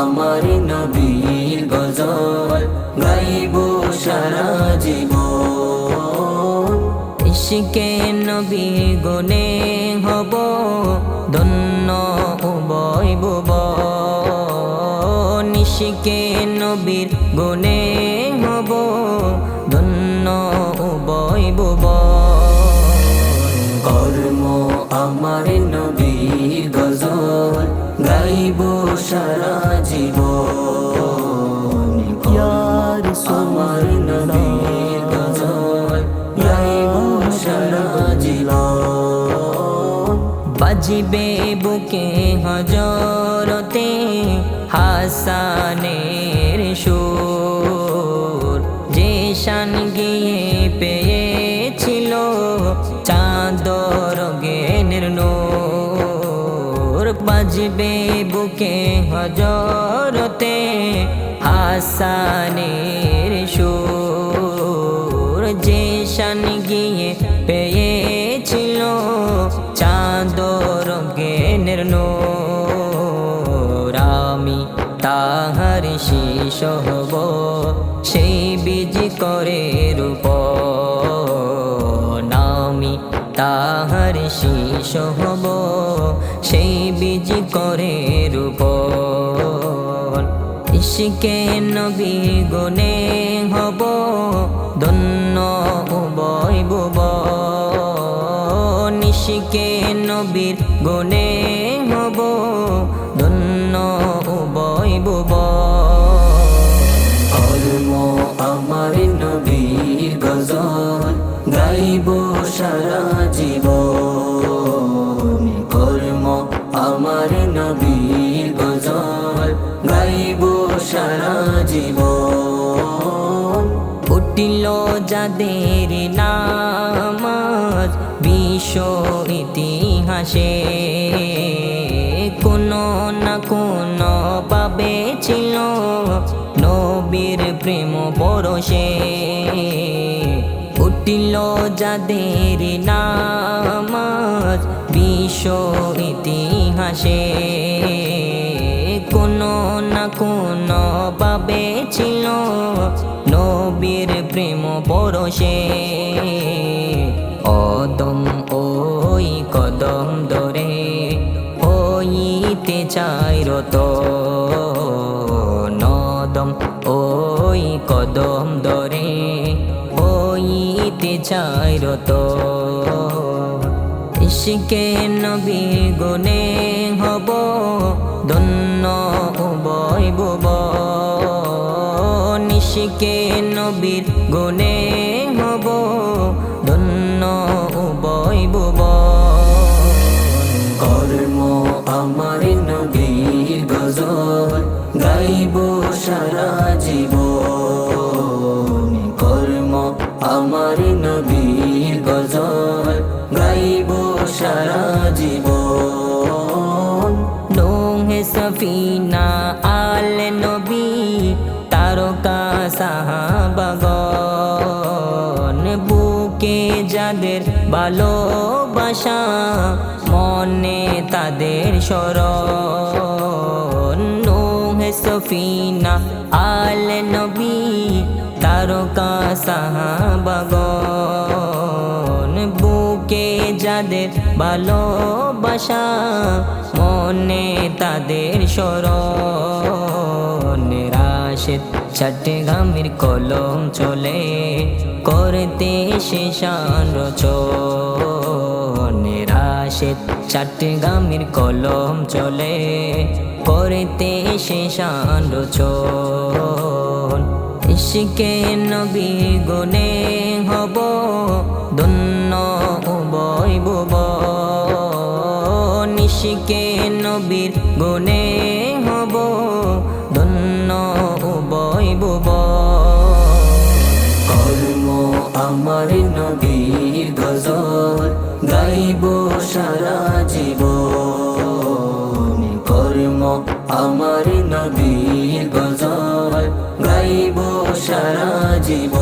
আমার নবীর গজল গাইব সারা জীবন। ইশকে নবী গুনে হব, ধন্য বুব নিশিকে নবীর গুনে হব, ধন্য বুব কর্ম আমার নবীর গজল গাইব সারা জীব। আমার নবীর গজল গাইব সারা জীব। বাজিবে বুকে হজরতে হাসানের বাজবে বুকে হজরতে হাসানের সুর। যে শান গিয়ে পেয়েছিল চাঁদর জ্ঞানের নূর। আমি তাহার শিষ হব, সেই বীজ করে তাহার শিষ হব, সেই বীজ করে রূপ। ইশকে নবী গুনে হব, ধন্য উবয় বুব নিশিকে নবীর গুনে হব, ধন্য উবয় বুব কর্ম আমার নবীর গজল। গাইব সারা জীবন। কর্ম আমার নবীর গজল, গাইব সারা জীবন। উঠিল যাদের নামাজ বিশ্ব ইতিহাসে, কোন না কোন পাবে ছিল নবীর প্রেম পরশে উঠিল যাদের নামাজ বিশ্ব ইতিহাসে কোন না কোন পাবে ছিল নবীর প্রেম পরশে। অদম ওই কদম ধরে হইতে চাই রত। চাই রত ইশিকে নবী গুনে হব, ধন্য উবয় বুব নিশিকে নবীর গুনে হব, ধন্য উবয় বুব গাইব সারা জীবন। নোহে সফিনা আল নবী, তারকা সাহাবাগন বুকে যাদের ভালোবাসা, মনে তাদের স্মরণ। নোহে সফিনা আল নবী, তারকা সাহাবাগন বুকে যাদের ভালোবাসা, মনে তাদের স্মরণ। রাশেদ চারটে গামের কলম চলে, করতে শেষান রচন। রাশেদ চারটে গামের কলম চলে, করতে শেষান রচন। ইশকে নবী গুনে পৃথিবীর গুণে হব, ধন্য বৈব কর্ম আমার নবীর গজল, গাইব সারা জীব কর্ম আমার নবীর গজল, গাইব সারা জীব